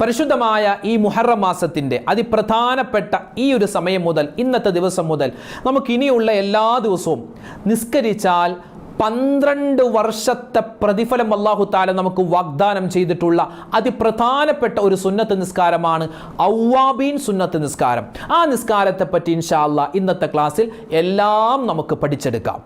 പരിശുദ്ധമായ ഈ മുഹറം മാസത്തിന്റെ അതിപ്രധാനപ്പെട്ട ഈ ഒരു സമയം മുതൽ ഇന്നത്തെ ദിവസം മുതൽ നമുക്ക് ഇനിയുള്ള എല്ലാ ദിവസവും നിസ്കരിച്ചാൽ പന്ത്രണ്ട് വർഷത്തെ പ്രതിഫലം അള്ളാഹു താല നമുക്ക് വാഗ്ദാനം ചെയ്തിട്ടുള്ള അതിപ്രധാനപ്പെട്ട ഒരു സുന്നത്ത് നിസ്കാരമാണ് ഔവാബീൻ സുന്നത്ത് നിസ്കാരം. ആ നിസ്കാരത്തെപ്പറ്റി ഇൻഷാ അല്ലാ ഇന്നത്തെ ക്ലാസ്സിൽ എല്ലാം നമുക്ക് പഠിച്ചെടുക്കാം.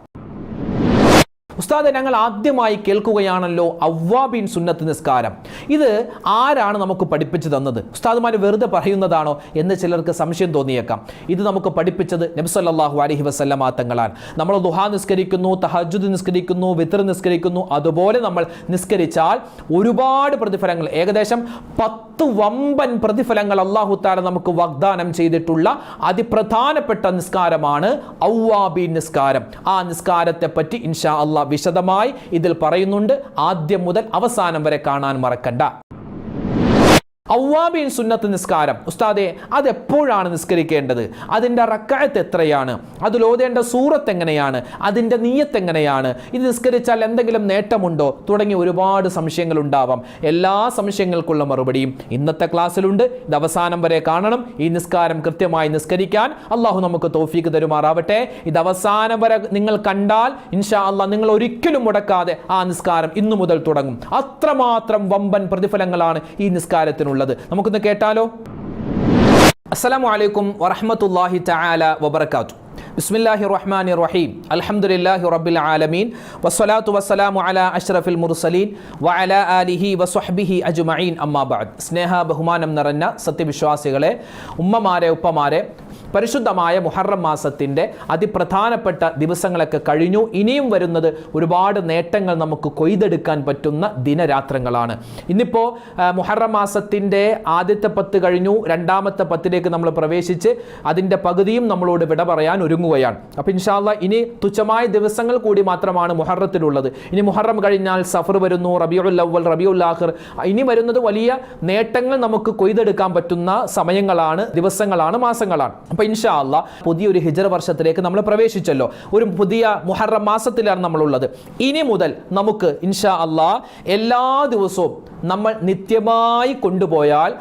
ഉസ്താദെ ഞങ്ങൾ ആദ്യമായി കേൾക്കുകയാണല്ലോ അവ്വാബിൻ സുന്നത്ത് നിസ്കാരം. ഇത് ആരാണ് നമുക്ക് പഠിപ്പിച്ചു തന്നത്? ഉസ്താദുമാർ വെറുതെ പറയുന്നതാണോ എന്ന് ചിലർക്ക് സംശയം തോന്നിയേക്കാം. ഇത് നമുക്ക് പഠിപ്പിച്ചത് നബ്സല്ലാഹു അലഹി വസ്ല്ലാം തങ്ങളാണ് നമ്മൾ ദുഹാ നിസ്കരിക്കുന്നു തഹജുദ് നിസ്കരിക്കുന്നു വിത്തർ നിസ്കരിക്കുന്നു. അതുപോലെ നമ്മൾ നിസ്കരിച്ചാൽ ഒരുപാട് പ്രതിഫലങ്ങൾ ഏകദേശം പത്ത് വമ്പൻ പ്രതിഫലങ്ങൾ അള്ളാഹു താല നമുക്ക് വാഗ്ദാനം ചെയ്തിട്ടുള്ള അതിപ്രധാനപ്പെട്ട നിസ്കാരമാണ് ഔവാബീൻ നിസ്കാരം. ആ നിസ്കാരത്തെ പറ്റി ഇൻഷാ അള്ളാഹ് വിശദമായി ഇതിൽ പറയുന്നുണ്ട്. ആദ്യം മുതൽ അവസാനം വരെ കാണാൻ മറക്കണ്ട. ഔവാബീൻ സുന്നത്ത് നിസ്കാരം. ഉസ്താദെ അതെപ്പോഴാണ് നിസ്കരിക്കേണ്ടത്? അതിന്റെ റക്കായത്ത് എത്രയാണ്? അതിൽ ഓതേണ്ട സൂറത്ത് എങ്ങനെയാണ്? അതിന്റെ നീയത്ത് എങ്ങനെയാണ്? ഇത് നിസ്കരിച്ചാൽ എന്തെങ്കിലും നേട്ടമുണ്ടോ? തുടങ്ങി ഒരുപാട് സംശയങ്ങൾ ഉണ്ടാവാം. എല്ലാ സംശയങ്ങൾക്കുള്ള മറുപടിയും ഇന്നത്തെ ക്ലാസ്സിലുണ്ട്. ഇത് അവസാനം വരെ കാണണം. ഈ നിസ്കാരം കൃത്യമായി നിസ്കരിക്കാൻ അള്ളാഹു നമുക്ക് തോഫീക്ക് തരുമാറാവട്ടെ. ഇത് അവസാനം വരെ നിങ്ങൾ കണ്ടാൽ ഇൻഷാ അള്ളാഹ് നിങ്ങൾ ഒരിക്കലും മുടക്കാതെ ആ നിസ്കാരം ഇന്നു മുതൽ തുടങ്ങും. അത്രമാത്രം വമ്പൻ പ്രതിഫലങ്ങളാണ് ഈ നിസ്കാരത്തിനുള്ളത് നമുക്കൊന്ന് കേട്ടാലോ? അസ്സലാമു അലൈക്കും വറഹ്മത്തുള്ളാഹി തആല വബർക്കാത്തു ബിസ്മില്ലാഹി റഹ്മാനി റഹീം. അൽഹംദുലില്ലാഹി റബ്ബിൽ ആലമീൻ. വസ്സലാത്തു വസ്സലാമു അലാ അഷ്റഫിൽ മുർസലീൻ വഅലാ ആലിഹി വസ്വഹ്ബിഹി അജ്മഈൻ. അമ്മാ ബഅദ്. സ്നേഹ ബഹുമാനം നിറഞ്ഞ സത്യവിശ്വാസികളെ ഉമ്മമാരെ ഉപ്പമാരെ പരിശുദ്ധമായ മുഹറം മാസത്തിന്റെ അതിപ്രധാനപ്പെട്ട ദിവസങ്ങളൊക്കെ കഴിഞ്ഞു. ഇനിയും വരുന്നത് ഒരുപാട് നേട്ടങ്ങൾ നമുക്ക് കൊയ്തെടുക്കാൻ പറ്റുന്ന ദിനരാത്രങ്ങളാണ്. ഇന്നിപ്പോൾ മുഹറം മാസത്തിന്റെ ആദ്യത്തെ പത്ത് കഴിഞ്ഞു. രണ്ടാമത്തെ പത്തിലേക്ക് നമ്മൾ പ്രവേശിച്ച് അതിന്റെ പകുതിയും നമ്മളോട് വിട പറയാൻ ഒരുങ്ങുകയാണ്. അപ്പോൾ ഇൻഷാല്ല ഇനി തുച്ഛമായ ദിവസങ്ങൾ കൂടി മാത്രമാണ് മുഹറത്തിലുള്ളത്. ഇനി മുഹറം കഴിഞ്ഞാൽ സഫർ വരുന്നു റബിയുൽ അവൽ റബിയുൽ ആഖിർ. ഇനി വരുന്നത് വലിയ നേട്ടങ്ങൾ നമുക്ക് കൊയ്തെടുക്കാൻ പറ്റുന്ന സമയങ്ങളാണ് ദിവസങ്ങളാണ് മാസങ്ങളാണ്. അപ്പോൾ ഇൻഷാ അല്ലാ പുതിയൊരു ഹിജറ വർഷത്തിലേക്ക് നമ്മൾ പ്രവേശിച്ചല്ലോ. ഒരു പുതിയ മുഹറം മാസത്തിലാണ് നമ്മളുള്ളത്. ഇനി മുതൽ നമുക്ക് ഇൻഷാ അല്ലാ എല്ലാ ദിവസവും നമ്മൾ നിത്യമായി കൊണ്ടുപോയാൽ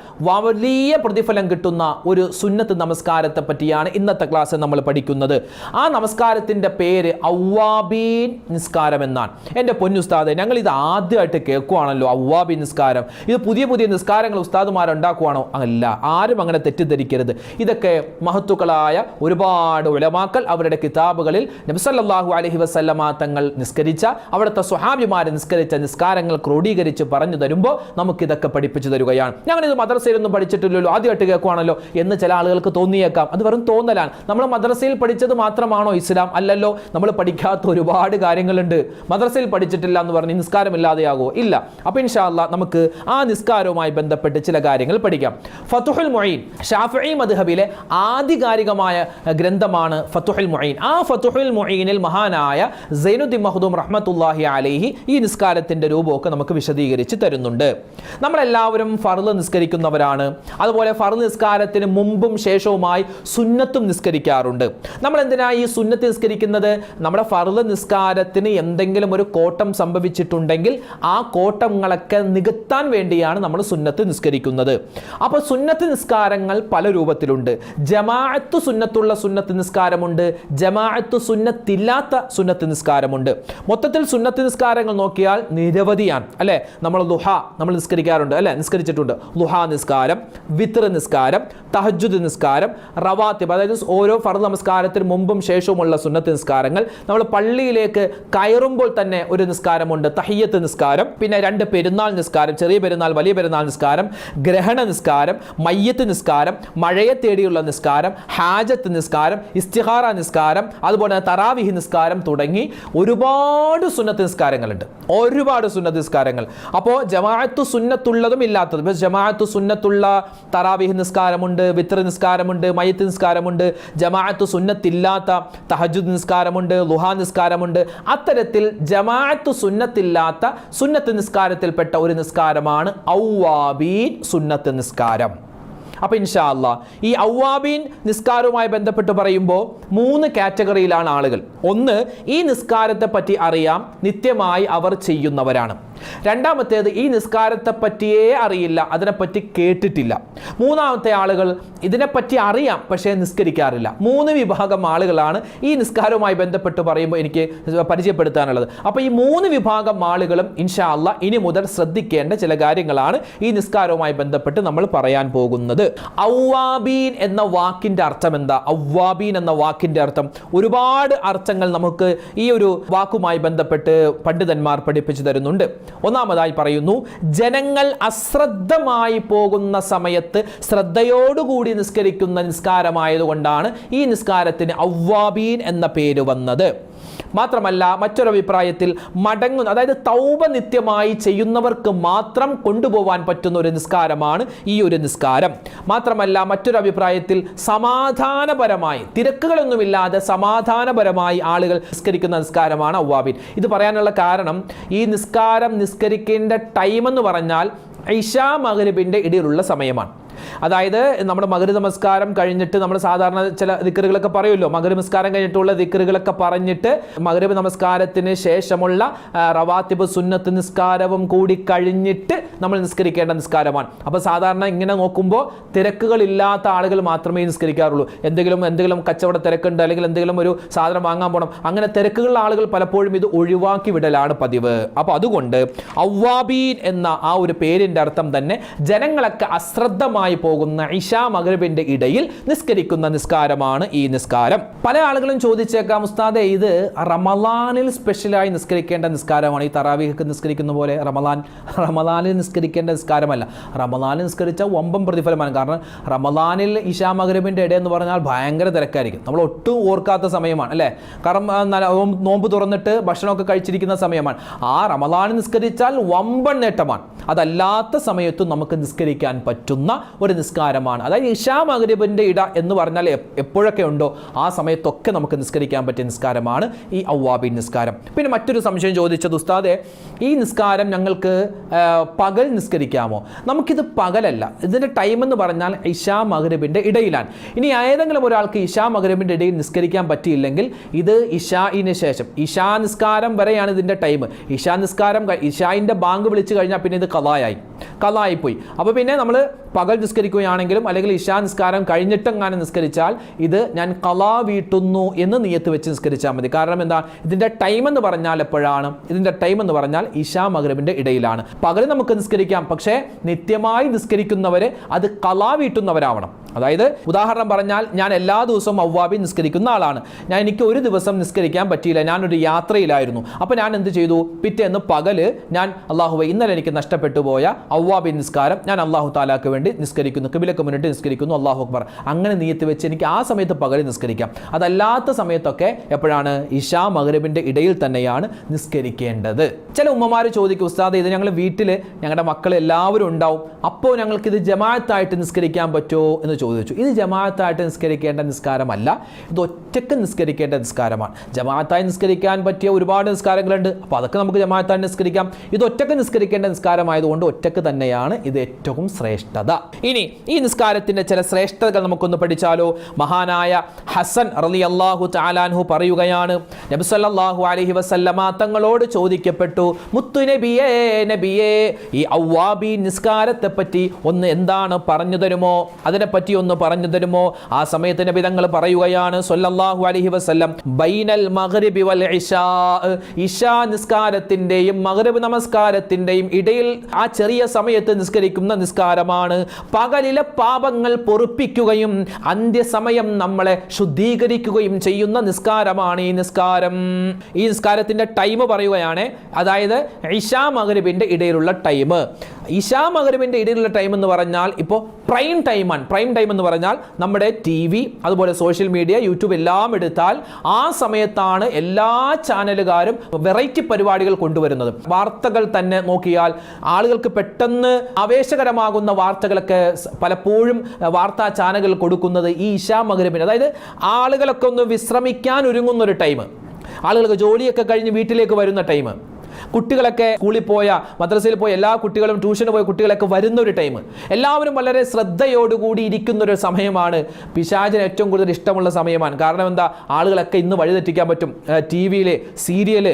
വലിയ പ്രതിഫലം കിട്ടുന്ന ഒരു സുന്നത്ത് നമസ്കാരത്തെ പറ്റിയാണ് ഇന്നത്തെ ക്ലാസ്സിൽ നമ്മൾ പഠിക്കുന്നത്. ആ നമസ്കാരത്തിന്റെ പേര് ഔവാബീൻ നിസ്കാരം എന്നാണ്. എന്റെ പൊന്നുസ്താദ് ഞങ്ങൾ ഇത് ആദ്യമായിട്ട് കേൾക്കുവാണല്ലോ ഔവാബീൻ നിസ്കാരം. ഇത് പുതിയ പുതിയ നിസ്കാരങ്ങൾ ഉസ്താദുമാർ ഉണ്ടാക്കുവാണോ അല്ല ആരും അങ്ങനെ തെറ്റിദ്ധരിക്കരുത്. ഇതൊക്കെ മഹത്തുക്കളായ ഒരുപാട് ഉലമാക്കൾ അവരുടെ കിതാബുകളിൽ നബ്സല്ലാഹു അലഹി വസല്ലമ തങ്ങൾ നിസ്കരിച്ച അവിടുത്തെ സ്വഹാബിമാരെ നിസ്കരിച്ച നിസ്കാരങ്ങൾ ക്രോഡീകരിച്ച് പറഞ്ഞു തരുമ്പോൾ നമുക്കിതൊക്കെ പഠിപ്പിച്ചു തരികയാണ്. ഞങ്ങൾ ഇത് മദ്രസയിലൊന്നും പഠിച്ചിട്ടില്ലല്ലോ ആദ്യമായിട്ട് കേൾക്കുവാണല്ലോ എന്ന് ചില ആളുകൾക്ക് തോന്നിയേക്കാം. അത് വെറും തോന്നലാണ്. നമ്മൾ മദ്രസയിൽ പഠിച്ചത് മാത്രമാണോ ഇസ്ലാം? അല്ലല്ലോ നമ്മൾ പഠിക്കാത്ത ഒരുപാട് കാര്യങ്ങളുണ്ട്. മദ്രസയിൽ പഠിച്ചിട്ടില്ല എന്ന് പറഞ്ഞ് നിസ്കാരമില്ലാതെയാകുമോ ഇല്ല. അപ്പൊ ഇൻഷാല്ല നമുക്ക് ആ നിസ്കാരവുമായി ബന്ധപ്പെട്ട് ചില കാര്യങ്ങൾ പഠിക്കാം. ഫത്തുഹുൽ മൊയ്ൻ ഷാഫി മദ്ഹബിലെ ആധികാരികമായ ഗ്രന്ഥമാണ് ഫത്തുഹുൽ മൊയ്ൻ ആ ഫത്തുഹുൽ മൊയ്നിൽ മഹാനായ സൈനുദ്ദീൻ മഹദൂം റഹ്മത്തുല്ലാഹി അലൈഹി ഈ നിസ്കാരത്തിന്റെ രൂപമൊക്കെ നമുക്ക് വിശദീകരിച്ച് തരുന്നുണ്ട്. നമ്മളെല്ലാവരും ഫർൾ നിസ്കരിക്കുന്നവരാണ്. അതുപോലെ ഫർൾ നിസ്കാരത്തിന് മുമ്പും ശേഷവുമായി സുന്നത്തും നിസ്കരിക്കാറുണ്ട്. നമ്മൾ എന്തിനാ ഈ സുന്നത്ത് നിസ്കരിക്കുന്നത്? നമ്മുടെ ഫർൾ നിസ്കാരത്തിന് എന്തെങ്കിലും ഒരു കോട്ടം സംഭവിച്ചിട്ടുണ്ടെങ്കിൽ ആ കോട്ടങ്ങളൊക്കെ നികത്താൻ വേണ്ടിയാണ് നമ്മൾ സുന്നത്ത് നിസ്കരിക്കുന്നത്. അപ്പോൾ സുന്നത്ത് നിസ്കാരങ്ങൾ പല രൂപത്തിലുണ്ട്. ജമാഅത്ത് സുന്നത്തുള്ള സുന്നത്ത് നിസ്കാരമുണ്ട്. ജമാഅത്ത് സുന്നത്തില്ലാത്ത സുന്നത്ത് നിസ്കാരമുണ്ട്. മൊത്തത്തിൽ സുന്നത്ത് നിസ്കാരങ്ങൾ നോക്കിയാൽ നിരവധിയാണ്. അല്ലേ? നമ്മൾ ലുഹ നമ്മൾ നിസ്കരിക്കാറുണ്ട് അല്ലേ? നിസ്കരിച്ചിട്ടുണ്ട്. ലുഹ നിസ്കാരം വിത്ര നിസ്കാരം തഹജുദ് നിസ്കാരം റവാത്തിബ് അതായത് ഓരോ ഫർദ് നമസ്കാരത്തിന് മുമ്പും ശേഷവുമുള്ള സുന്നത്ത് നിസ്കാരങ്ങൾ. നമ്മൾ പള്ളിയിലേക്ക് കയറുമ്പോൾ തന്നെ ഒരു നിസ്കാരമുണ്ട്. തഹയ്യത്ത് നിസ്കാരം പിന്നെ രണ്ട് പെരുന്നാൾ നിസ്കാരം ചെറിയ പെരുന്നാൾ വലിയ പെരുന്നാൾ നിസ്കാരം ഗ്രഹണ നിസ്കാരം മയ്യത്ത് നിസ്കാരം മഴയെ തേടിയുള്ള നിസ്കാരം ഹാജത്ത് നിസ്കാരം ഇസ്തിഹാറ നിസ്കാരം അതുപോലെ തറാവിഹി നിസ്കാരം തുടങ്ങി ഒരുപാട് സുന്നത്ത് നിസ്കാരങ്ങളുണ്ട്. ഒരുപാട് സുന്നത്ത് നിസ്കാരങ്ങൾ. അപ്പോൾ ജമാഅത്ത് സുന്നത്തുള്ളതും ഇല്ലാത്തതും. ഇപ്പോൾ ജമാഅത്ത് സുന്നത്തുള്ള തറാവിഹ് നിസ്കാരമുണ്ട് വിത്ര നിസ്കാരമുണ്ട് മയത്ത് നിസ്കാരമുണ്ട് ജമാഅത്ത് സുന്നത്തില്ലാത്ത തഹജുദ് നിസ്കാരമുണ്ട് ലുഹാ നിസ്കാരമുണ്ട്. അത്തരത്തിൽ ജമാഅത്ത് സുന്നത്തില്ലാത്ത സുന്നത്ത് നിസ്കാരത്തിൽപ്പെട്ട ഒരു നിസ്കാരമാണ് ഔവാബീൻ സുന്നത്ത് നിസ്കാരം. അപ്പോൾ ഇൻഷാ അല്ല ഈ ഔവാബീൻ നിസ്കാരവുമായി ബന്ധപ്പെട്ട് പറയുമ്പോൾ മൂന്ന് കാറ്റഗറിയിലാണ് ആളുകൾ. ഒന്ന് ഈ നിസ്കാരത്തെ പറ്റി അറിയാം നിത്യമായി അവർ ചെയ്യുന്നവരാണ്. രണ്ടാമത്തേത് ഈ നിസ്കാരത്തെ പറ്റിയേ അറിയില്ല അതിനെപ്പറ്റി കേട്ടിട്ടില്ല. മൂന്നാമത്തെ ആളുകൾ ഇതിനെപ്പറ്റി അറിയാം പക്ഷേ നിസ്കരിക്കാറില്ല. മൂന്ന് വിഭാഗം ആളുകളാണ് ഈ നിസ്കാരവുമായി ബന്ധപ്പെട്ട് പറയുമ്പോൾ എനിക്ക് പരിചയപ്പെടുത്താനുള്ളത്. അപ്പോൾ ഈ മൂന്ന് വിഭാഗം ആളുകളും ഇൻഷാ അല്ല ഇനി മുതൽ ശ്രദ്ധിക്കേണ്ട ചില കാര്യങ്ങളാണ് ഈ നിസ്കാരവുമായി ബന്ധപ്പെട്ട് നമ്മൾ പറയാൻ പോകുന്നത്. ഔവാബീൻ എന്ന വാക്കിന്റെ അർത്ഥം എന്താ? ഔവാബീൻ എന്ന വാക്കിന്റെ അർത്ഥം ഒരുപാട് അർത്ഥങ്ങൾ നമുക്ക് ഈ ഒരു വാക്കുമായി ബന്ധപ്പെട്ട് പണ്ഡിതന്മാർ പഠിപ്പിച്ചു തരുന്നുണ്ട്. ഒന്നാമതായി പറയുന്നു ജനങ്ങൾ അശ്രദ്ധമായി പോകുന്ന സമയത്ത് ശ്രദ്ധയോടുകൂടി നിസ്കരിക്കുന്ന നിസ്കാരമായതുകൊണ്ടാണ് ഈ നിസ്കാരത്തിന് ഔവാബീൻ എന്ന പേര് വന്നത്. മാത്രമല്ല മറ്റൊരു അഭിപ്രായത്തിൽ മടങ്ങുന്ന അതായത് തൗബ നിത്യമായി ചെയ്യുന്നവർക്ക് മാത്രം കൊണ്ടുപോകാൻ പറ്റുന്ന ഒരു നിസ്കാരമാണ് ഈ ഒരു നിസ്കാരം. മാത്രമല്ല മറ്റൊരു അഭിപ്രായത്തിൽ സമാധാനപരമായി തിരക്കുകളൊന്നുമില്ലാതെ സമാധാനപരമായി ആളുകൾ നിസ്കരിക്കുന്ന നിസ്കാരമാണ് അവ്വാബിൻ ഇത് പറയാനുള്ള കാരണം ഈ നിസ്കാരം നിസ്കരിക്കേണ്ട ടൈം എന്ന് പറഞ്ഞാൽ ഇഷാ മകരിബിന്റെ ഇടയിലുള്ള സമയമാണ്. അതായത് നമ്മുടെ മകര നമസ്കാരം കഴിഞ്ഞിട്ട് നമ്മൾ സാധാരണ ചില ദിക്കറുകളൊക്കെ പറയുമല്ലോ. മകര നമസ്കാരം കഴിഞ്ഞിട്ടുള്ള ദിക്കറുകളൊക്കെ പറഞ്ഞിട്ട് മകരബ് നമസ്കാരത്തിന് ശേഷമുള്ള റവാത്തിബ് സുന്നത്ത് നിസ്കാരവും കൂടി കഴിഞ്ഞിട്ട് നമ്മൾ നിസ്കരിക്കേണ്ട നിസ്കാരമാണ്. അപ്പോൾ സാധാരണ ഇങ്ങനെ നോക്കുമ്പോൾ തിരക്കുകളില്ലാത്ത ആളുകൾ മാത്രമേ നിസ്കരിക്കാറുള്ളൂ. എന്തെങ്കിലും എന്തെങ്കിലും കച്ചവട തിരക്കുണ്ട് അല്ലെങ്കിൽ എന്തെങ്കിലും ഒരു സാധനം വാങ്ങാൻ പോകണം അങ്ങനെ തിരക്കുകളുള്ള ആളുകൾ പലപ്പോഴും ഇത് ഒഴിവാക്കി വിടലാണ് പതിവ്. അപ്പോൾ അതുകൊണ്ട് ഔവാബീൻ എന്ന ആ ഒരു പേരിന്റെ അർത്ഥം തന്നെ ജനങ്ങളൊക്കെ അശ്രദ്ധമായി പോകുന്ന ഇഷാ മകരബിന്റെ ഇടയിൽ നിസ്കരിക്കുന്ന നിസ്കാരമാണ് ഈ നിസ്കാരം. പല ആളുകളും ചോദിച്ചേക്കാം ഉസ്താദെ ഇത് റമലാനിൽ സ്പെഷ്യലായി നിസ്കരിക്കേണ്ട നിസ്കാരമാണ്. ഈ തറാവിഹക്ക് നിസ്കരിക്കുന്ന പോലെ റമലാൻ റമലാനിൽ നിസ്കരിക്കേണ്ട നിസ്കാരമല്ല. റമലാനിൽ നിസ്കരിച്ച ഒമ്പം പ്രതിഫലമാണ്. കാരണം റമലാനിൽ ഇഷാ മകരബിന്റെ ഇട എന്ന് പറഞ്ഞാൽ ഭയങ്കര തിരക്കായിരിക്കും. നമ്മൾ ഒട്ടും ഓർക്കാത്ത സമയമാണ് അല്ലേ? കാരണം നോമ്പ് തുറന്നിട്ട് ഭക്ഷണമൊക്കെ കഴിച്ചിരിക്കുന്ന സമയമാണ്. ആ റമലാൻ നിസ്കരിച്ചാൽ വമ്പൻ നേട്ടമാണ്. അതല്ലാത്ത സമയത്തും നമുക്ക് നിസ്കരിക്കാൻ പറ്റുന്ന ഒരു നിസ്കാരമാണ്. അതായത് ഇഷാ മകരിബിന്റെ ഇട എന്ന് പറഞ്ഞാൽ എപ്പോഴൊക്കെ ഉണ്ടോ ആ സമയത്തൊക്കെ നമുക്ക് നിസ്കരിക്കാൻ പറ്റിയ നിസ്കാരമാണ് ഈ ഔവാബി നിസ്കാരം. പിന്നെ മറ്റൊരു സംശയം ചോദിച്ചത് ഉസ്താദെ ഈ നിസ്കാരം ഞങ്ങൾക്ക് പകൽ നിസ്കരിക്കാമോ? നമുക്കിത് പകലല്ല. ഇതിന്റെ ടൈം എന്ന് പറഞ്ഞാൽ ഇഷാ മകരിബിന്റെ ഇടയിലാണ്. ഇനി ഏതെങ്കിലും ഒരാൾക്ക് ഇഷാ മകരിബിന്റെ ഇടയിൽ നിസ്കരിക്കാൻ പറ്റിയില്ലെങ്കിൽ ഇത് ഇഷായിന് ശേഷം ഇഷാ നിസ്കാരം വരെയാണ് ഇതിന്റെ ടൈം ഇഷാ നിസ്കാരം ഇഷായിന്റെ ബാങ്ക് വിളിച്ചു കഴിഞ്ഞാൽ പിന്നെ ഇത് കലായായി. കലായി പോയി അപ്പോൾ പിന്നെ നമ്മൾ പകൽ നിസ്കരിക്കുകയാണെങ്കിലും അല്ലെങ്കിൽ ഇഷാ നിസ്കാരം കഴിഞ്ഞിട്ടെങ്ങാനും നിസ്കരിച്ചാൽ ഇത് ഞാൻ കലാ വീട്ടുന്നു എന്ന് നിയത്ത് വെച്ച് നിസ്കരിച്ചാൽ മതി. കാരണം എന്താ? ഇതിന്റെ ടൈം എന്ന് പറഞ്ഞാൽ എപ്പോഴാണ്? ഇതിന്റെ ടൈം എന്ന് പറഞ്ഞാൽ ഇഷാ മകരബിന്റെ ഇടയിലാണ്. പകൽ നമുക്ക് നിസ്കരിക്കാം. പക്ഷേ നിത്യമായി നിസ്കരിക്കുന്നവർ അത് കലാ വീട്ടുന്നവരാവണം. അതായത് ഉദാഹരണം പറഞ്ഞാൽ ഞാൻ എല്ലാ ദിവസവും അവ്വാബി നിസ്കരിക്കുന്ന ആളാണ്. ഞാൻ എനിക്ക് ഒരു ദിവസം നിസ്കരിക്കാൻ പറ്റിയില്ല. ഞാനൊരു യാത്രയിലായിരുന്നു. അപ്പോൾ ഞാൻ എന്ത് ചെയ്തു? പിറ്റേന്ന് പകൽ ഞാൻ അള്ളാഹു ഇന്നലെ എനിക്ക് നഷ്ടപ്പെട്ടു പോയ അവ്വാബി നിസ്കാരം ഞാൻ അള്ളാഹു താലാക്ക് വേണ്ടി നിസ്കരിക്കുന്നു. കിബിലക്ക് മുന്നിട്ട് നിസ്കരിക്കുന്നു. അള്ളാഹു അക്ബർ. അങ്ങനെ നീയത്ത് വെച്ച് എനിക്ക് ആ സമയത്ത് പകൽ നിസ്കരിക്കാം. അതല്ലാത്ത സമയത്തൊക്കെ എപ്പോഴാണ്? ഇഷാ മകരബിന്റെ ഇടയിൽ തന്നെയാണ് നിസ്കരിക്കേണ്ടത്. ചില ഉമ്മമാർ ചോദിക്കും ഉസ്താദ് ഇത് ഞങ്ങൾ വീട്ടിൽ ഞങ്ങളുടെ മക്കൾ എല്ലാവരും ഉണ്ടാവും. അപ്പോൾ ഞങ്ങൾക്കിത് ജമാഅത്തായിട്ട് നിസ്കരിക്കാൻ പറ്റുമോ എന്ന് ചോദിച്ചു. ഇത് ജമാഅത്തായിട്ട് നിസ്കരിക്കേണ്ട നിസ്കാരമല്ല ഇത് ഒറ്റയ്ക്ക് നിസ്കരിക്കേണ്ട നിസ്കാരമാണ്. ജമാഅത്തായി നിസ്കരിക്കാൻ പറ്റിയ ഒരുപാട് നിസ്കാരങ്ങളുണ്ട്. അപ്പോൾ അതൊക്കെ നമുക്ക് ജമാഅത്തായി നിസ്കരിക്കാം. ഇത് ഒറ്റയ്ക്ക് നിസ്കരിക്കേണ്ട നിസ്കാരമായതുകൊണ്ട് ഒറ്റയ്ക്ക് തന്നെയാണ് ഇത് ഏറ്റവും ശ്രേഷ്ഠത. ഇനി ഈ നിസ്കാരത്തിന്റെ ചില ശ്രേഷ്ഠതകൾ നമുക്കൊന്ന് പഠിച്ചാലോ? മഹാനായ ഹസൻ റലി അള്ളാഹു താലാൻഹു പറയുകയാണ് നബി അലഹി അലൈഹി വസല്ലമ തങ്ങളോട് ചോദിക്കപ്പെട്ടു മുത്തു നബിയേ നബിയേ ഈ ഔവാബി നിസ്കാരത്തെപ്പറ്റി ഒന്ന് എന്താണ് പറഞ്ഞു തരുമോ? അതിനെപ്പറ്റി ഒന്ന് പറഞ്ഞു തരുമോ? ആ സമയത്ത് നബി തങ്ങൾ പറയുകയാണ് സല്ലല്ലാഹു അലൈഹി വസല്ലം ബൈനൽ മഗ്രിബി വൽ നിസ്കാരത്തിന്റെയും മഗ്രിബ് നമസ്കാരത്തിന്റെയും ഇടയിൽ ആ ചെറിയ സമയത്ത് നിസ്കരിക്കുന്ന നിസ്കാരമാണ്. പകലിലെ പാപങ്ങൾ പൊറുപ്പിക്കുകയും അന്ത്യസമയം നമ്മളെ ശുദ്ധീകരിക്കുകയും ചെയ്യുന്ന നിസ്കാരമാണ് ഈ നിസ്കാരം. ഈ നിസ്കാരത്തിന്റെ ടൈം പറയുകയാണ് അതായത് ഇഷാ മകരബിന്റെ ഇടയിലുള്ള ടൈം ഇഷാ മകരബിന്റെ ഇടയിലുള്ള ടൈം എന്ന് പറഞ്ഞാൽ ഇപ്പോൾ പ്രൈം ടൈമാണ്. പ്രൈം ടൈം എന്ന് പറഞ്ഞാൽ നമ്മുടെ ടി വി അതുപോലെ സോഷ്യൽ മീഡിയ യൂട്യൂബ് എല്ലാം എടുത്താൽ ആ സമയത്താണ് എല്ലാ ചാനലുകാരും വെറൈറ്റി പരിപാടികൾ കൊണ്ടുവരുന്നത്. വാർത്തകൾ തന്നെ നോക്കിയാൽ ആളുകൾക്ക് പെട്ടെന്ന് ആവേശകരമാകുന്ന വാർത്തകളൊക്കെ പലപ്പോഴും വാർത്താ ചാനലുകൾ കൊടുക്കുന്നത് ഈ ഇഷാ മകരബിന് അതായത് ആളുകളൊക്കെ ഒന്ന് വിശ്രമിക്കാൻ ഒരുങ്ങുന്ന ഒരു ടൈം ആളുകൾക്ക് ജോലിയൊക്കെ കഴിഞ്ഞ് വീട്ടിലേക്ക് വരുന്ന ടൈം കുട്ടികളൊക്കെ സ്കൂളിൽ പോയ മദ്രസയിൽ പോയ എല്ലാ കുട്ടികളും ട്യൂഷന് പോയ കുട്ടികളൊക്കെ വരുന്ന ഒരു ടൈം. എല്ലാവരും വളരെ ശ്രദ്ധയോടുകൂടി ഇരിക്കുന്ന ഒരു സമയമാണ്. പിശാചിന് ഏറ്റവും കൂടുതൽ ഇഷ്ടമുള്ള സമയമാണ്. കാരണം എന്താ? ആളുകളൊക്കെ ഇന്ന് വഴിതെറ്റിക്കാൻ പറ്റും. ടി വിയിലെ സീരിയൽ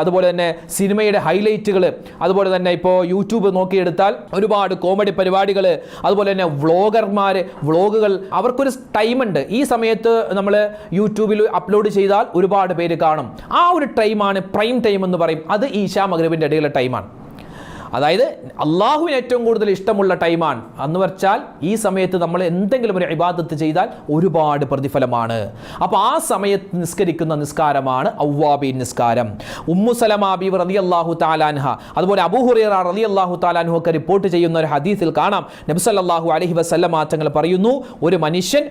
അതുപോലെ തന്നെ സിനിമയുടെ ഹൈലൈറ്റുകൾ അതുപോലെ തന്നെ ഇപ്പോൾ യൂട്യൂബ് നോക്കിയെടുത്താൽ ഒരുപാട് കോമഡി പരിപാടികൾ അതുപോലെ തന്നെ വ്ളോഗർമാർ വ്ളോഗുകൾ അവർക്കൊരു ടൈമുണ്ട്. ഈ സമയത്ത് നമ്മൾ യൂട്യൂബിൽ അപ്ലോഡ് ചെയ്താൽ ഒരുപാട് പേര് കാണും. ആ ഒരു ടൈമാണ് പ്രൈം ടൈം എന്ന് പറയും. അത് ഈശാ മകരവിന്റെ ഇടയിലെ ടൈമാണ്. അതായത് അള്ളാഹുവിന് ഏറ്റവും കൂടുതൽ ഇഷ്ടമുള്ള ടൈമാണ്. എന്ന് വെച്ചാൽ ഈ സമയത്ത് നമ്മൾ എന്തെങ്കിലും ഒരു ഇബാദത്ത് ചെയ്താൽ ഒരുപാട് പ്രതിഫലമാണ്. അപ്പോൾ ആ സമയത്ത് നിസ്കരിക്കുന്ന നിസ്കാരമാണ് ഔവാബി നിസ്കാരം. ഉമ്മു സലമാബി റലി അള്ളാഹു താലാൻഹ അതുപോലെ അബൂഹുറിയറ റലി അള്ളാഹു താലാൻഹു ഒക്കെ റിപ്പോർട്ട് ചെയ്യുന്ന ഒരു ഹദീസിൽ കാണാം. നബ്സല്ലാഹു അലഹി വസ്ലം മാറ്റങ്ങൾ പറയുന്നു ഒരു മനുഷ്യൻ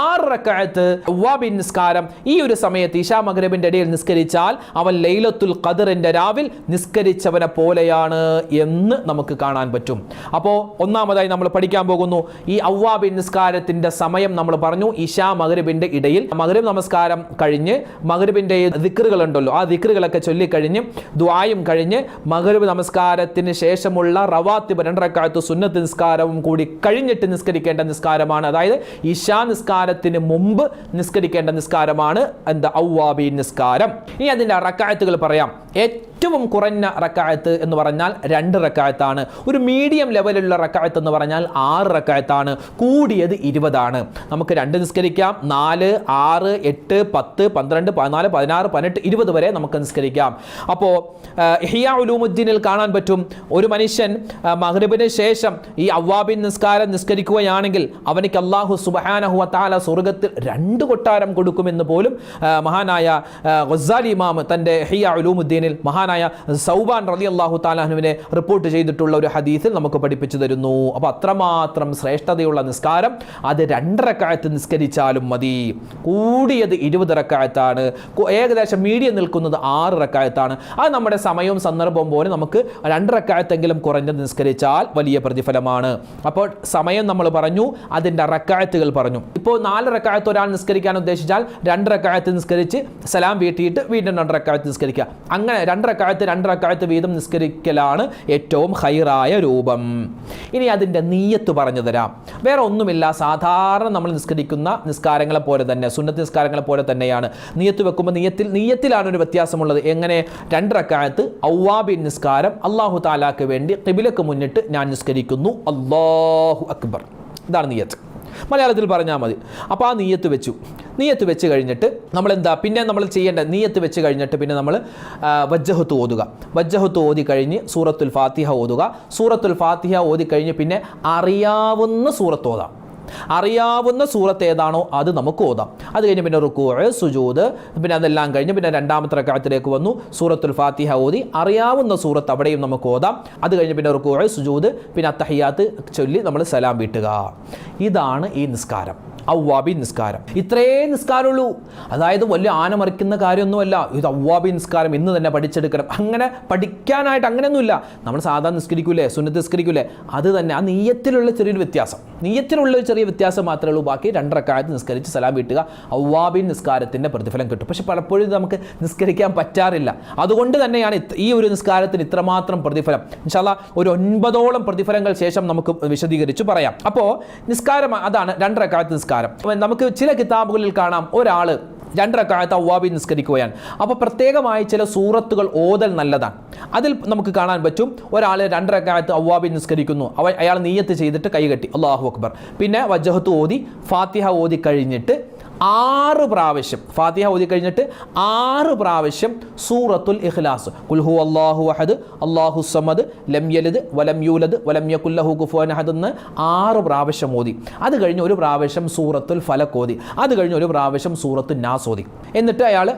ആറ് റക്കായത്ത് ഔവാബി നിസ്കാരം ഈ ഒരു സമയത്ത് ഇഷാ മഗ്രബിന്റെ ഇടയിൽ നിസ്കരിച്ചാൽ അവൻ ലൈലത്തുൽ ഖദറിന്റെ രാവിൽ നിസ്കരിച്ചവനെ പോലെയാണ് എന്ന് നമുക്ക് കാണാൻ പറ്റും. അപ്പോൾ ഒന്നാമതായി നമ്മൾ പഠിക്കാൻ പോകുന്നു ഈ ഔവാബിൻ നിസ്കാരത്തിന്റെ സമയം നമ്മൾ പറഞ്ഞു ഇഷാ മഗ്രബിന്റെ ഇടയിൽ. മഗ്രബ് നമസ്കാരം കഴിഞ്ഞ് മഗ്രബിന്റെ ദിക്റുകൾ ഉണ്ടല്ലോ ആ ദിക്റുകളൊക്കെ ചൊല്ലിക്കഴിഞ്ഞ് ദ്വായും കഴിഞ്ഞ് മഗ്രബ് നമസ്കാരത്തിന് ശേഷമുള്ള റവാത്തിബ് രണ്ടരക്കാലത്ത് സുന്നത്ത് നിസ്കാരവും കൂടി കഴിഞ്ഞിട്ട് നിസ്കരിക്കേണ്ട നിസ്കാരമാണ്. അതായത് ഇഷാ നിസ്കാരത്തിന് മുമ്പ് നിസ്കരിക്കേണ്ട നിസ്കാരമാണ് എന്താ ഔവാബീൻ നിസ്കാരം. ഇനി അതിന്റെ റക്കായത്തുകൾ പറയാം. ഏറ്റവും കുറഞ്ഞ റക്കായത്ത് എന്ന് പറഞ്ഞാൽ രണ്ട് റക്കായത്താണ്. ഒരു മീഡിയം ലെവലിലുള്ള റക്കായത്ത് എന്ന് പറഞ്ഞാൽ ആറ് റക്കായത്താണ്. കൂടിയത് ഇരുപതാണ്. നമുക്ക് രണ്ട് നിസ്കരിക്കാം. നാല് ആറ് എട്ട് പത്ത് പന്ത്രണ്ട് പതിനാല് പതിനാറ് പതിനെട്ട് ഇരുപത് വരെ നമുക്ക് നിസ്കരിക്കാം. അപ്പോൾ ഹിയ ഉലൂമുദ്ദീനിൽ കാണാൻ പറ്റും. ഒരു മനുഷ്യൻ മഹ്രബിന് ശേഷം ഈ അവ്വാബിൻ നിസ്കാരം നിസ്കരിക്കുകയാണെങ്കിൽ അവനിക്ക് അള്ളാഹു സുബഹാനഹു താല സ്വർഗത്തിൽ രണ്ട് കൊട്ടാരം കൊടുക്കുമെന്ന് പോലും മഹാനായ ഗസാലി ഇമാം തന്റെ ഹിയ ഉലൂമുദ്ദീനിൽ മഹാനായ സൗബാൻ റലി അള്ളാഹു താലാഹുവിനെ റിപ്പോർട്ട് ചെയ്തിട്ടുള്ള ഒരു ഹദീസിൽ നമുക്ക് പഠിപ്പിച്ചു തരുന്നു. അപ്പോൾ അത്രമാത്രം ശ്രേഷ്ഠതയുള്ള നിസ്കാരം അത് രണ്ടരക്കാലത്ത് നിസ്കരിച്ചാലും മതി. കൂടിയത് ഇരുപത് റക്കായത്താണ്. ഏകദേശം മീഡിയം നിൽക്കുന്നത് ആറ് റക്കായത്താണ്. അത് നമ്മുടെ സമയവും സന്ദർഭവും പോലെ നമുക്ക് രണ്ടരക്കായത്തെങ്കിലും കുറഞ്ഞത് നിസ്കരിച്ചാൽ വലിയ പ്രതിഫലമാണ്. അപ്പോൾ സമയം നമ്മൾ പറഞ്ഞു അതിന്റെ റക്കായത്തുകൾ പറഞ്ഞു. ഇപ്പോൾ നാല് ഒരാൾ നിസ്കരിക്കാൻ ഉദ്ദേശിച്ചാൽ രണ്ടരക്കായത്ത് നിസ്കരിച്ച് സലാം വീട്ടിയിട്ട് വീണ്ടും രണ്ടരക്കായത്ത് നിസ്കരിക്കുക. അങ്ങനെ രണ്ട് റക്കായത്ത് രണ്ട് വീതം നിസ്കരിക്കലാണ് ഏറ്റവും ഹൈറായ രൂപം. ഇനി അതിന്റെ നീയത്ത് പറഞ്ഞു തരാം. വേറെ ഒന്നുമില്ല. സാധാരണ നമ്മൾ നിസ്കരിക്കുന്ന നിസ്കാരങ്ങളെ പോലെ തന്നെ സുന്നത്ത് നിസ്കാരങ്ങളെ പോലെ തന്നെയാണ്. നീയത്ത് വെക്കുമ്പോൾ നീയത്തിൽ നീയത്തിലാണ് ഒരു വ്യത്യാസമുള്ളത്. എങ്ങനെ? രണ്ട് റക്കായത്ത് ഔവാബിൻ നിസ്കാരം അള്ളാഹു താലാക്ക് വേണ്ടി കിബിലക്ക് മുന്നിട്ട് ഞാൻ നിസ്കരിക്കുന്നു. അള്ളാഹു അക്ബർ. ഇതാണ് നീയത്ത്. മലയാളത്തിൽ പറഞ്ഞാൽ മതി. അപ്പോൾ ആ നീയത്ത് വെച്ചു. നീയത്ത് വെച്ച് കഴിഞ്ഞിട്ട് നമ്മൾ എന്താ പിന്നെ നമ്മൾ ചെയ്യേണ്ട നീയത്ത് വെച്ച് കഴിഞ്ഞിട്ട് പിന്നെ നമ്മൾ വജ്ജഹത്ത് ഓതുക. വജ്ജഹത്ത് ഓതി കഴിഞ്ഞ് സൂറത്തുൽ ഫാത്തിഹ ഓതുക. സൂറത്തുൽ ഫാത്തിഹ ഓതി കഴിഞ്ഞ് പിന്നെ അറിയാവുന്ന സൂറത്ത് ഓതാം. അറിയാവുന്ന സൂറത്ത് ഏതാണോ അത് നമുക്ക് ഓതാം. അത് കഴിഞ്ഞ് പിന്നെ റുക്കൂ സുജൂദ് പിന്നെ അതെല്ലാം കഴിഞ്ഞ് പിന്നെ രണ്ടാമത്തെ കാലത്തിലേക്ക് വന്നു. സൂറത്തുൽ ഫാത്തിഹ ഓതി അറിയാവുന്ന സൂറത്ത് അവിടെയും നമുക്ക് ഓതാം. അത് കഴിഞ്ഞ് പിന്നെ റുക്കൂ സുജൂദ് പിന്നെ അത്തഹിയാത്ത് ചൊല്ലി നമ്മൾ സലാം വീട്ടുക. ഇതാണ് ഈ നിസ്കാരം. ഔവാബി നിസ്കാരം. ഇത്രേ നിസ്കാരമുള്ളൂ. അതായത് വലിയ ആന മറിക്കുന്ന കാര്യമൊന്നുമല്ല. ഇത് ഔവാബി നിസ്കാരം ഇന്ന് തന്നെ പഠിച്ചെടുക്കണം. അങ്ങനെ പഠിക്കാനായിട്ട് അങ്ങനെയൊന്നുമില്ല. നമ്മൾ സാധാരണ നിസ്കരിക്കൂലേ? സുന്നത്ത് നിസ്കരിക്കൂലേ? അത് തന്നെ. ആ നീയത്തിലുള്ള ചെറിയൊരു വ്യത്യാസം. നീയത്തിലുള്ള ഒരു ചെറിയ വ്യത്യാസം മാത്രമേ ഉള്ളൂ. ബാക്കി രണ്ടരക്കാലത്ത് നിസ്കരിച്ച് സലാം വീട്ടുക. ഔവാബി നിസ്കാരത്തിന്റെ പ്രതിഫലം കിട്ടും. പക്ഷെ പലപ്പോഴും നമുക്ക് നിസ്കരിക്കാൻ പറ്റാറില്ല. അതുകൊണ്ട് തന്നെയാണ് ഈ ഒരു നിസ്കാരത്തിന് ഇത്രമാത്രം പ്രതിഫലം. ഇൻഷാല്ല ഒരു ഒൻപതോളം പ്രതിഫലങ്ങൾ ശേഷം നമുക്ക് വിശദീകരിച്ച് പറയാം. അപ്പോൾ നിസ്കാരം അതാണ് രണ്ടരക്കാലത്ത് നിസ്കാരം. അപ്പോൾ നമുക്ക് ചില കിതാബുകളിൽ കാണാം ഒരാൾ രണ്ടരക്കാലത്ത് അവ്വാബി നിസ്കരിക്കുകയാണ്. അപ്പോൾ പ്രത്യേകമായി ചില സൂറത്തുകൾ ഓതൽ നല്ലതാണ്. അതിൽ നമുക്ക് കാണാൻ പറ്റും ഒരാൾ രണ്ടരക്കാലത്ത് അവ്വാബി നിസ്കരിക്കുന്നു. അവ അയാൾ നീയത്ത് ചെയ്തിട്ട് കൈകെട്ടി അള്ളാഹു അക്ബർ. പിന്നെ വജഹത്ത് ഓതി ഫാത്തിഹ ഓതി കഴിഞ്ഞിട്ട് ആറ് പ്രാവശ്യം. ഫാത്തിഹ ഓതി കഴിഞ്ഞിട്ട് ആറ് പ്രാവശ്യം സൂറത്തുൽ ഇഖ്ലാസ്. കുൽഹു അള്ളാഹു അഹദ് അള്ളാഹു സമദ് ലം യലിദ് വലം യൂലദ് വലം യകുല്ലഹു കുഫുവൻ അഹദ് എന്ന് ആറ് പ്രാവശ്യം ഓതി. അത് കഴിഞ്ഞ് ഒരു പ്രാവശ്യം സൂറത്തുൽ ഫലക് ഓതി. അത് കഴിഞ്ഞ് ഒരു പ്രാവശ്യം സൂറത്തുൽ നാസ് ഓതി. എന്നിട്ട് അയാൾ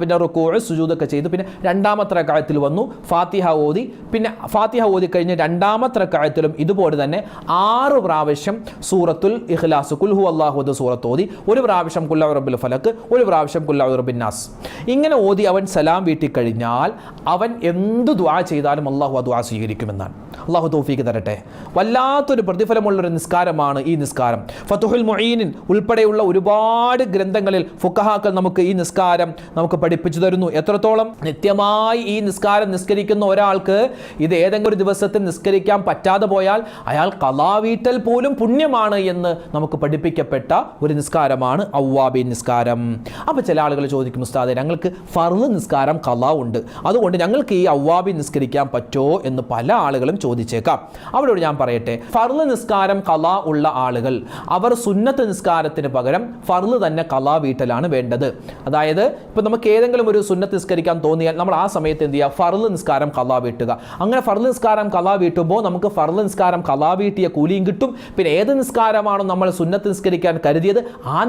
പിന്നെ റുക്കോ സുജൂദൊക്കെ ചെയ്തു. പിന്നെ രണ്ടാമത്തെ റക്കായത്തിൽ വന്നു ഫാത്തിഹ ഓതി. പിന്നെ ഫാത്തിഹ ഓതി കഴിഞ്ഞ് രണ്ടാമത്തെ റക്കായത്തിലും ഇതുപോലെ തന്നെ ആറ് പ്രാവശ്യം സൂറത്തുൽ ഇഖ്ലാസ്. കുൽഹു അള്ളാഹു സൂറത്ത് ഓതി. ഒരു പ്രാവശ്യം കുല്ലാ റബ്ബിൽ ഫലക്ക് ഒരു പ്രാവശ്യം കുല്ലാ റബ്ബിൻ നാസ്. ഇങ്ങനെ ഓതി അവൻ സലാം വീട്ടി കഴിഞ്ഞാൽ അവൻ എന്ത് ദ്വാ ചെയ്താലും അള്ളാഹു ആ ദ്വാ സ്വീകരിക്കുമെന്നാണ്. അള്ളാഹു തോഫീക്ക് തരട്ടെ. വല്ലാത്തൊരു പ്രതിഫലമുള്ളൊരു നിസ്കാരമാണ് ഈ നിസ്കാരം. ഫത്തുഹുൽ മൊയ്നിൻ ഉൾപ്പെടെയുള്ള ഒരുപാട് ഗ്രന്ഥങ്ങളിൽ ഫുക്കഹാക്കൾ നമുക്ക് ഈ നിസ്കാരം നമുക്ക് പഠിപ്പിച്ചു തരുന്നു. എത്രത്തോളം നിത്യമായി ഈ നിസ്കാരം നിസ്കരിക്കുന്ന ഒരാൾക്ക് ഇത് ഏതെങ്കിലും ഒരു ദിവസത്തിൽ നിസ്കരിക്കാൻ പറ്റാതെ പോയാൽ അയാൾ കലാവീട്ടൽ പോലും പുണ്യമാണ് എന്ന് നമുക്ക് പഠിപ്പിക്കപ്പെട്ട ഒരു നിസ്കാരമാണ് ഔവാബി നിസ്കാരം. അപ്പോൾ ചില ആളുകൾ ചോദിക്കും ഉസ്താദെ ഞങ്ങൾക്ക് ഫർൾ നിസ്കാരം ഉണ്ട് അതുകൊണ്ട് ഞങ്ങൾക്ക് ഈ അവ്വാബി നിസ്കരിക്കാൻ പറ്റുമോ എന്ന് പല ആളുകളും ചോദിച്ചേക്കാം. അവരോട് ഞാൻ പറയട്ടെ ഫർൾ നിസ്കാരം കലാ ഉള്ള ആളുകൾ അവർ സുന്നത്ത് നിസ്കാരത്തിന് പകരം ഫർൾ തന്നെ കലാ വീട്ടലാണ് വേണ്ടത്. അതായത് ഇപ്പം നമുക്ക് ഏതെങ്കിലും ഒരു സുന്നത്ത് നിസ്കരിക്കാൻ തോന്നിയാൽ നമ്മൾ ആ സമയത്ത് എന്ത് ചെയ്യുക? ഫർൾ നിസ്കാരം കലാ വീട്ടുക. അങ്ങനെ ഫർൾ നിസ്കാരം കലാ വീട്ടുമ്പോൾ നമുക്ക് ഫർൾ നിസ്കാരം കലാ വീട്ടിയ കൂലിയും കിട്ടും. പിന്നെ ഏത് നിസ്കാരമാണോ നമ്മൾ സുന്നത്ത് നിസ്കരിക്കാൻ കരുതിയത് ആ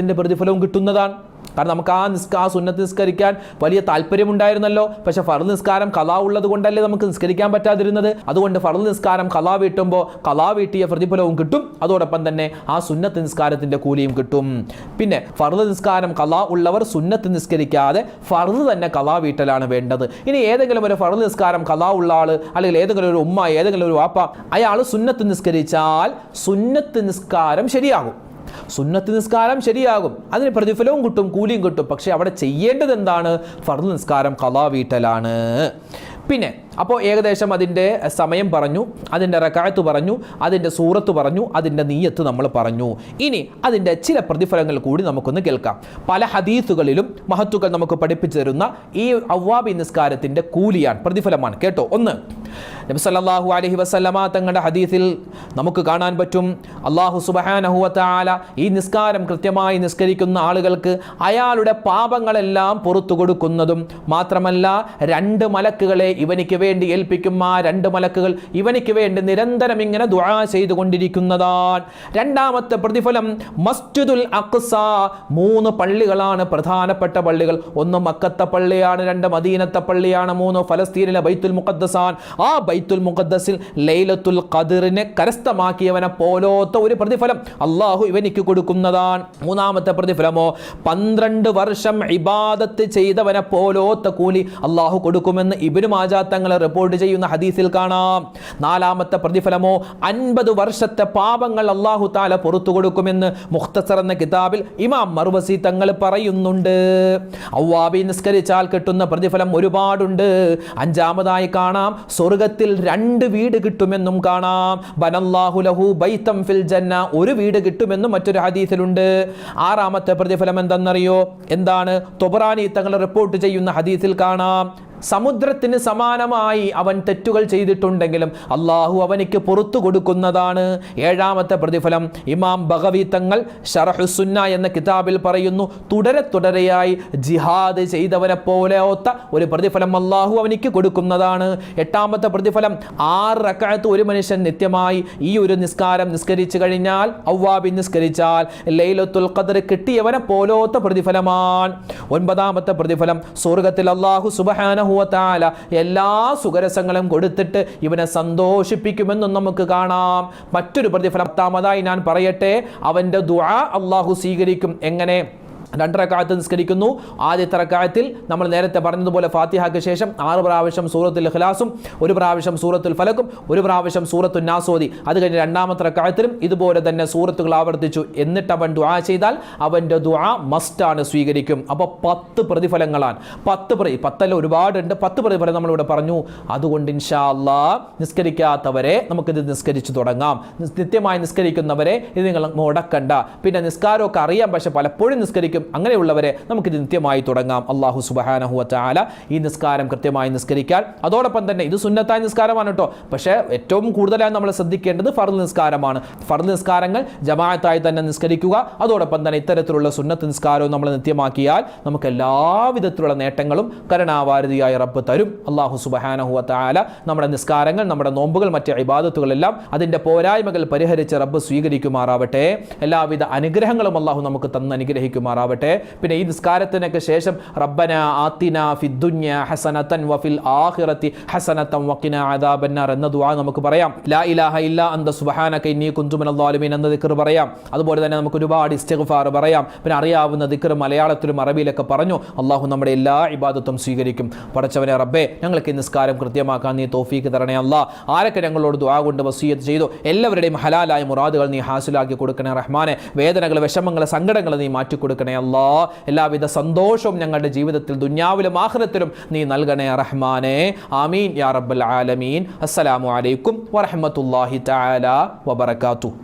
നിസ്കാരത്തിന്റെ പ്രതിഫലവും കിട്ടുന്നതാണ്. കാരണം നമുക്ക് ആ നിസ്ക ആ സുന്നത്ത് നിസ്കരിക്കാൻ വലിയ താല്പര്യമുണ്ടായിരുന്നല്ലോ. പക്ഷേ ഫറു നിസ്കാരം കലാ ഉള്ളത് കൊണ്ടല്ലേ നമുക്ക് നിസ്കരിക്കാൻ പറ്റാതിരുന്നത്? അതുകൊണ്ട് ഫറു നിസ്കാരം കലാ വീട്ടുമ്പോൾ കലാ വീട്ടിയ പ്രതിഫലവും കിട്ടും. അതോടൊപ്പം തന്നെ ആ സുന്നത്ത് നിസ്കാരത്തിന്റെ കൂലിയും കിട്ടും. പിന്നെ ഫറു നിസ്കാരം കലാ ഉള്ളവർ സുന്നത്ത് നിസ്കരിക്കാതെ ഫറു തന്നെ കലാ വീട്ടലാണ് വേണ്ടത്. ഇനി ഏതെങ്കിലും ഒരു ഫറു നിസ്കാരം കലാ ഉള്ള ആൾ അല്ലെങ്കിൽ ഏതെങ്കിലും ഒരു ഉമ്മ ഏതെങ്കിലും ഒരു വാപ്പ അയാൾ സുന്നത്ത് നിസ്കരിച്ചാൽ സുന്നത്ത് നിസ്കാരം ശരിയാകും. സുന്നത്ത് നിസ്കാരം ശരിയാകും. അതിന് പ്രതിഫലവും കിട്ടും കൂലിയും കിട്ടും. പക്ഷേ അവിടെ ചെയ്യേണ്ടത് എന്താണ്? ഫർദ് നിസ്കാരം കലാ വീട്ടലാണ്. പിന്നെ അപ്പോൾ ഏകദേശം അതിന്റെ സമയം പറഞ്ഞു അതിന്റെ റക്കായത്ത് പറഞ്ഞു അതിന്റെ സൂറത്ത് പറഞ്ഞു അതിന്റെ നീയത്ത് നമ്മൾ പറഞ്ഞു. ഇനി അതിന്റെ ചില പ്രതിഫലങ്ങൾ കൂടി നമുക്കൊന്ന് കേൾക്കാം. പല ഹദീസുകളിലും മഹത്തുക്കൾ നമുക്ക് പഠിപ്പിച്ചു തരുന്ന ഈ അവ്വാബി നിസ്കാരത്തിന്റെ കൂലിയാണ് പ്രതിഫലമാണ്. കേട്ടോ ഒന്ന്. നബി സല്ലല്ലാഹു അലൈഹി വസല്ലമ തങ്ങളുടെ ഹദീസിൽ നമുക്ക് കാണാൻ പറ്റും. അള്ളാഹു സുബ്ഹാനഹു വതആല ഈ നിസ്കാരം കൃത്യമായി നിസ്കരിക്കുന്ന ആളുകൾക്ക് അയാളുടെ പാപങ്ങളെല്ലാം പുറത്തു കൊടുക്കുന്നതും മാത്രമല്ല രണ്ട് മലക്കുകളെ ഇവനിക്ക് വേണ്ടി ഏൽപ്പിക്കും ആ രണ്ട് മലക്കുകൾ ഇവനിക്ക് വേണ്ടി നിരന്തരം ഇങ്ങനെ ദുആ ചെയ്തുകൊണ്ടിരിക്കുന്നതാണ്. രണ്ടാമത്തെ പ്രതിഫലം മസ്ജിദുൽ അഖ്സ മൂന്ന് പള്ളികളാണ് പ്രധാനപ്പെട്ട പള്ളികൾ. ഒന്ന് മക്കത്തെ പള്ളിയാണ് രണ്ട് മദീനത്തെ പള്ളിയാണ് മൂന്ന് ഫലസ്തീനിലെ ബൈത്തുൽ മുഖദ്ദസാൻ. ആ ബൈത്തുൽ മുഖദ്ദസിൽ ലൈലത്തുൽ ഖദ്റിനെ കരസ്ഥമാക്കിയവനെ പോലോത്ത ഒരു പ്രതിഫലം അള്ളാഹു ഇവനിക്ക് കൊടുക്കുന്നതാണ്. മൂന്നാമത്തെ പ്രതിഫലമോ പന്ത്രണ്ട് വർഷം ഇബാദത്ത് ചെയ്തവനെ പോലോത്ത കൂലി അള്ളാഹു കൊടുക്കുമെന്ന് ഇബിനു റിപ്പോർട്ട് ചെയ്യുന്ന ഹദീസിൽ കാണാം. നാലാമത്തെ പ്രതിഫലമോ അൻപത് വർഷത്തെ പാപങ്ങൾ അള്ളാഹു താല പുറത്തു കൊടുക്കുമെന്ന് മുഖ്തസർ എന്ന കിതാബിൽ ഇമാം മറുവസി തങ്ങൾ പറയുന്നുണ്ട്. ഔവാബി നിസ്കരിച്ചാൽ കിട്ടുന്ന പ്രതിഫലം ഒരുപാടുണ്ട്. അഞ്ചാമതായി കാണാം സ്വർഗത്തിൽ രണ്ട് വീട് കിട്ടുമെന്നും കാണാം. ബനല്ലാഹു ലഹു ബൈത്തം ഫിൽ ജന്ന ഒരു വീട് കിട്ടുമെന്നും മറ്റൊരു ഹദീസിലുണ്ട്. ആറാമത്തെ പ്രതിഫലം എന്തെന്നറിയോ? എന്താണ്? തൊബറാനി തങ്ങൾ റിപ്പോർട്ട് ചെയ്യുന്ന ഹദീസിൽ കാണാം. സമുദ്രത്തിന് സമാനമായി അവൻ തെറ്റുകൾ ചെയ്തിട്ടുണ്ടെങ്കിലും അള്ളാഹു അവനിക്ക് പുറത്തു കൊടുക്കുന്നതാണ്. ഏഴാമത്തെ പ്രതിഫലം ഇമാം ബഹവി തങ്ങൾ ഷറഹുസുന്ന എന്ന കിതാബിൽ പറയുന്നു തുടരെ തുടരെയായി ജിഹാദ് ചെയ്തവനെ പോലെ ഒരു പ്രതിഫലം അള്ളാഹു അവനിക്ക് കൊടുക്കുന്നതാണ്. എട്ടാമത്തെ പ്രതിഫലം ആറ് റക്കാലത്ത് ഒരു മനുഷ്യൻ നിത്യമായി ഈ ഒരു നിസ്കാരം നിസ്കരിച്ചു കഴിഞ്ഞാൽ ഔവാബി നിസ്കരിച്ചാൽ ലൈലത്തുൽ ഖദർ കിട്ടിയവനെ പോലോത്ത പ്രതിഫലമാണ്. ഒൻപതാമത്തെ പ്രതിഫലം സ്വർഗത്തിൽ അള്ളാഹു സുബഹാനഹുവ താല എല്ലാ സുഖരസങ്ങളും കൊടുത്തിട്ട് ഇവനെ സന്തോഷിപ്പിക്കുമെന്നും നമുക്ക് കാണാം. മറ്റൊരു പ്രതിഫലം പത്താമതായി ഞാൻ പറയട്ടെ അവന്റെ ദുആ അള്ളാഹു സ്വീകരിക്കും. എങ്ങനെ? രണ്ടരക്കാലത്ത് നിസ്കരിക്കുന്നു. ആദ്യത്തെ റക്കായത്തിൽ നമ്മൾ നേരത്തെ പറഞ്ഞതുപോലെ ഫാത്തിഹയ്ക്ക് ശേഷം ആറ് പ്രാവശ്യം സൂറത്തുൽ ഇഖ്ലാസും ഒരു പ്രാവശ്യം സൂറത്തുൽ ഫലക്കും ഒരു പ്രാവശ്യം സൂറത്തുൽ നാസോദി. അത് കഴിഞ്ഞ് രണ്ടാമത്തെ റക്കായത്തിലും ഇതുപോലെ തന്നെ സൂറത്തുകൾ ആവർത്തിച്ചു. എന്നിട്ട് അവൻ ദുആ ചെയ്താൽ അവന്റെ ദുആ മസ്റ്റാണ് സ്വീകരിക്കും. അപ്പോൾ പത്ത് പ്രതിഫലങ്ങളാണ്. പത്ത് പ്രതി പത്തല്ല ഒരുപാടുണ്ട്. പത്ത് പ്രതിഫലം നമ്മളിവിടെ പറഞ്ഞു. അതുകൊണ്ട് ഇൻഷാ നിസ്കരിക്കാത്തവരെ നമുക്കിത് നിസ്കരിച്ചു തുടങ്ങാം. നിത്യമായി നിസ്കരിക്കുന്നവരെ ഇത് നിങ്ങൾ മുടക്കണ്ട. പിന്നെ നിസ്കാരമൊക്കെ അറിയാം പക്ഷെ പലപ്പോഴും നിസ്കരിക്കും. അങ്ങനെയുള്ളവരെ നമുക്കിത് നിത്യമായി തുടങ്ങാം. അള്ളാഹു സുബഹാനഹു വറ്റാല ഈ നിസ്കാരം കൃത്യമായി നിസ്കരിക്കാൻ. അതോടൊപ്പം തന്നെ ഇത് സുന്നത്തായ നിസ്കാരമാണ് കേട്ടോ. പക്ഷേ ഏറ്റവും കൂടുതലായി നമ്മൾ ശ്രദ്ധിക്കേണ്ടത് ഫർദ് നിസ്കാരമാണ്. ഫർദ് നിസ്കാരങ്ങൾ ജമാഅത്തായി തന്നെ നിസ്കരിക്കുക. അതോടൊപ്പം തന്നെ ഇത്തരത്തിലുള്ള സുന്നത്ത് നിസ്കാരവും നമ്മൾ നിത്യമാക്കിയാൽ നമുക്ക് എല്ലാവിധത്തിലുള്ള നേട്ടങ്ങളും കരുണാവാരതിയായ റബ്ബ് തരും. അള്ളാഹു സുബഹാനഹു വറ്റാല നമ്മുടെ നിസ്കാരങ്ങൾ നമ്മുടെ നോമ്പുകൾ മറ്റ് ഇബാദത്തുകളെല്ലാം അതിന്റെ പോരായ്മകൾ പരിഹരിച്ച് റബ്ബ് സ്വീകരിക്കുമാറാവട്ടെ. എല്ലാവിധ അനുഗ്രഹങ്ങളും അള്ളാഹു നമുക്ക് തന്ന് അനുഗ്രഹിക്കുമാറാവട്ടെ. ചെയ്യുമാറാവട്ടെ പിന്നെ ഈ നിസ്കാരത്തിനൊക്കെ ശേഷം റബ്ബന ആത്തിന ഫിദ്ദുന്യ ഹസനത്തൻ വഫിൽ ആഹിറത്തി ഹസനത്തൻ വക്കിന അദാബന്നാർ എന്ന ദുആ നമുക്ക് പറയാം. ലാ ഇലാഹ ഇല്ല അന്ത സുബ്ഹാനക കുഞ്ചുമൻ മിനൽ ളാലിമീൻ എന്ന ദിക്കർ പറയാം. അതുപോലെ തന്നെ നമുക്ക് ഒരുപാട് ഇസ്തിഗ്ഫാർ പറയാം. പിന്നെ അറിയാവുന്ന ദിക്കർ മലയാളത്തിലും അറബിയിലൊക്കെ പറഞ്ഞു. അള്ളാഹു നമ്മുടെ എല്ലാ ഇബാദത്തും സ്വീകരിക്കും. പടച്ചവനെ റബ്ബേ ഞങ്ങൾക്ക് ഈ നിസ്കാരം കൃത്യമാക്കാൻ നീ തോഫീക്ക് തരണേ അല്ല ആരൊക്കെ ഞങ്ങളോട് ദുആ കൊണ്ട് വസീയത്ത് ചെയ്തു? എല്ലാവരുടെയും ഹലാലായ മുറാദുകൾ നീ ഹാസിലാക്കി കൊടുക്കണേ റഹ്മാനെ. വേദനകൾ വിഷമങ്ങൾ സങ്കടങ്ങൾ നീ മാറ്റി കൊടുക്കണേ അല്ലാ എല്ലാവിധ സന്തോഷവും ഞങ്ങളുടെ ജീവിതത്തിൽ ദുന്യാവിലും ആഖിറത്തിലും നീ നൽകണേ റഹ്മാനെ. ആമീൻ യാ റബ്ബൽ ആലമീൻ. അസ്സലാമു അലൈക്കും വറഹ്മത്തുള്ളാഹി തആല വബറകാതുഹു.